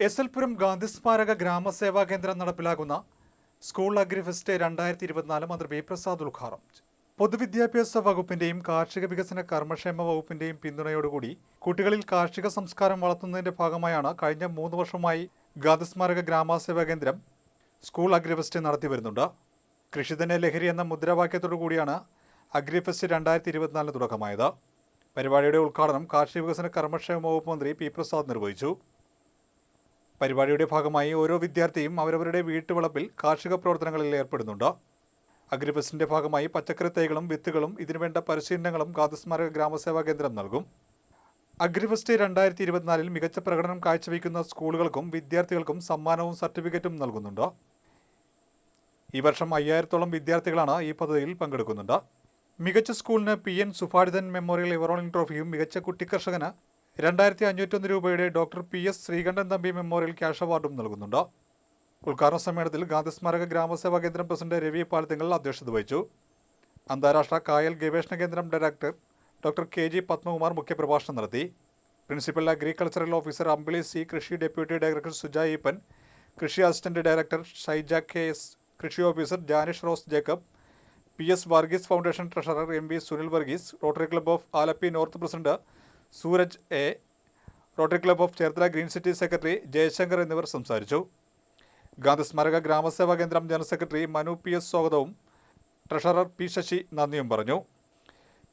S L പുരം ഗാന്ധി സ്മാരക ഗ്രാമസേവാ കേന്ദ്രം നടപ്പിലാക്കുന്ന സ്കൂൾ അഗ്രിഫെസ്റ്റ് രണ്ടായിരത്തി ഇരുപത്തിനാല് മന്ത്രി വി. പ്രസാദ് ഉദ്ഘാടനം പൊതുവിദ്യാഭ്യാസ വകുപ്പിന്റെയും കാർഷിക വികസന കർമ്മക്ഷേമ വകുപ്പിന്റെയും പിന്തുണയോടുകൂടി കുട്ടികളിൽ കാർഷിക സംസ്കാരം വളർത്തുന്നതിന്റെ ഭാഗമായാണ് കഴിഞ്ഞ മൂന്ന് വർഷമായി ഗാന്ധി സ്മാരക ഗ്രാമസേവാ കേന്ദ്രം സ്കൂൾ അഗ്രിഫെസ്റ്റ് നടത്തി വരുന്നുണ്ട്. കൃഷി തന്നെ ലഹരി എന്ന മുദ്രാവാക്യത്തോടു കൂടിയാണ് അഗ്രിഫെസ്റ്റ് രണ്ടായിരത്തി ഇരുപത്തിനാലിന് തുടക്കമായത്. പരിപാടിയുടെ ഉദ്ഘാടനം കാർഷിക വികസന കർമ്മക്ഷേമ വകുപ്പ് മന്ത്രി പി. പ്രസാദ് നിർവഹിച്ചു. പരിപാടിയുടെ ഭാഗമായി ഓരോ വിദ്യാർത്ഥിയും അവരവരുടെ വീട്ടുവളപ്പിൽ കാർഷിക പ്രവർത്തനങ്ങളിൽ ഏർപ്പെടുന്നുണ്ട്. അഗ്രിബസിന്റെ ഭാഗമായി പച്ചക്കറി തൈകളും വിത്തുകളും ഇതിനുവേണ്ട പരിശീലനങ്ങളും ഗാന്ധസ്മാരക ഗ്രാമസേവാ കേന്ദ്രം നൽകും. അഗ്രിഫെസ്റ്റ് രണ്ടായിരത്തി ഇരുപത്തിനാലിൽ മികച്ച പ്രകടനം കാഴ്ചവെക്കുന്ന സ്കൂളുകൾക്കും വിദ്യാർത്ഥികൾക്കും സമ്മാനവും സർട്ടിഫിക്കറ്റും നൽകുന്നുണ്ട്. ഈ വർഷം അയ്യായിരത്തോളം വിദ്യാർത്ഥികളാണ് ഈ പദ്ധതിയിൽ പങ്കെടുക്കുന്നുണ്ട്. മികച്ച സ്കൂളിന് പി. എൻ. സുഭാഡിതൻ മെമ്മോറിയൽ എവറോളിംഗ് ട്രോഫിയും മികച്ച കുട്ടിക്കർഷകന് രണ്ടായിരത്തി അഞ്ഞൂറ്റൊന്ന് രൂപയുടെ doctor P S Sreekantan Thampi memorial cash അവാർഡും നൽകുന്നുണ്ട്. ഉദ്ഘാടന സമ്മേളനത്തിൽ ഗാന്ധിസ്മാരക ഗ്രാമസേവാ കേന്ദ്രം പ്രസിഡന്റ് രവി പാലത്തിങ്ങൾ അധ്യക്ഷത വഹിച്ചു. അന്താരാഷ്ട്ര കായൽ ഗവേഷണ കേന്ദ്രം director doctor K G Padmakumar മുഖ്യപ്രഭാഷണം നടത്തി. Principal agricultural officer Ambili C കൃഷി ഡെപ്യൂട്ടി ഡയറക്ടർ സുജായിപ്പൻ കൃഷി assistant director Shaija K S കൃഷി officer Janish Rose Jacob P S Varghese foundation treasurer M V Sunil Varghese rotary club of Alleppey north president Sooraj A rotary club of Cherthala green city secretary Jayashankar എന്നിവർ സംസാരിച്ചു. ഗാന്ധി സ്മാരക ഗ്രാമസേവാ കേന്ദ്രം general secretary Manu P S സ്വാഗതവും treasurer P Sasi നന്ദിയും പറഞ്ഞു.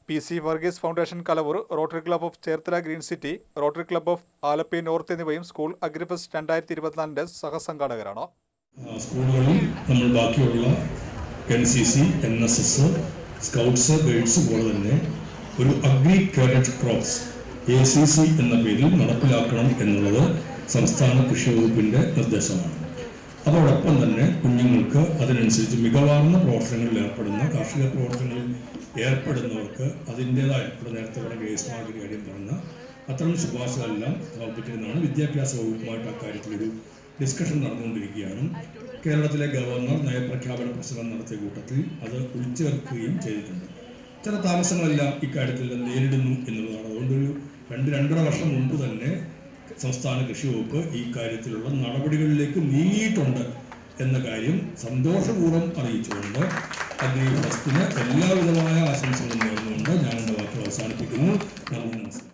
P C Varghese foundation Kalavoor rotary club of Cherthala green city rotary club of Alleppey north എന്നിവയും school agrifest രണ്ടായിരത്തി ഇരുപത്തിനാലിന്റെ സഹസംഘാടകരാണ് സ്കൂളുകളും നമ്മൾ ബാക്കിയുള്ള N C C N S S scouts guides പോലെ തന്നെ ഒരു agri cadet crops A C C എന്ന പേരിൽ നടപ്പിലാക്കണം എന്നുള്ളത് സംസ്ഥാന കൃഷി വകുപ്പിന്റെ നിർദ്ദേശമാണ്. അതോടൊപ്പം തന്നെ കുഞ്ഞുങ്ങൾക്ക് അതിനനുസരിച്ച് മികവാർന്ന പ്രവർത്തനങ്ങളിൽ ഏർപ്പെടുന്ന കാർഷിക പ്രവർത്തനങ്ങളിൽ ഏർപ്പെടുന്നവർക്ക് അതിന്റെതായ ഇപ്പോൾ നേരത്തെ പറഞ്ഞ കേസ് മാർഗ കാര്യം പറഞ്ഞ അത്തരം ശുപാർശകളെല്ലാം സമർപ്പിക്കുന്നതാണ് വിദ്യാഭ്യാസ വകുപ്പുമായിട്ട് അക്കാര്യത്തിലൊരു ഡിസ്കഷൻ നടന്നുകൊണ്ടിരിക്കുകയാണ്. കേരളത്തിലെ ഗവർണർ നയപ്രഖ്യാപന പ്രസംഗം നടത്തിയ കൂട്ടത്തിൽ അത് ഉൾച്ചേർക്കുകയും ചെയ്തിട്ടുണ്ട്. ചില താമസങ്ങളെല്ലാം ഇക്കാര്യത്തിൽ നേരിടുന്നു എന്നുള്ളതാണ് അതുകൊണ്ടൊരു രണ്ട് രണ്ടര വർഷം മുൻപ് തന്നെ സംസ്ഥാന കൃഷി വകുപ്പ് ഈ കാര്യത്തിലുള്ള നടപടികളിലേക്ക് നീങ്ങിയിട്ടുണ്ട് എന്ന കാര്യം സന്തോഷപൂർവം അറിയിച്ചുകൊണ്ട് അഗ്രി ഫസ്റ്റിന് എല്ലാവിധമായ ആശംസകളും നേർന്നുകൊണ്ട് ഞാൻ എന്റെ വാക്കുകൾ അവസാനിപ്പിക്കുന്നു. നന്ദി നമസ്കാരം.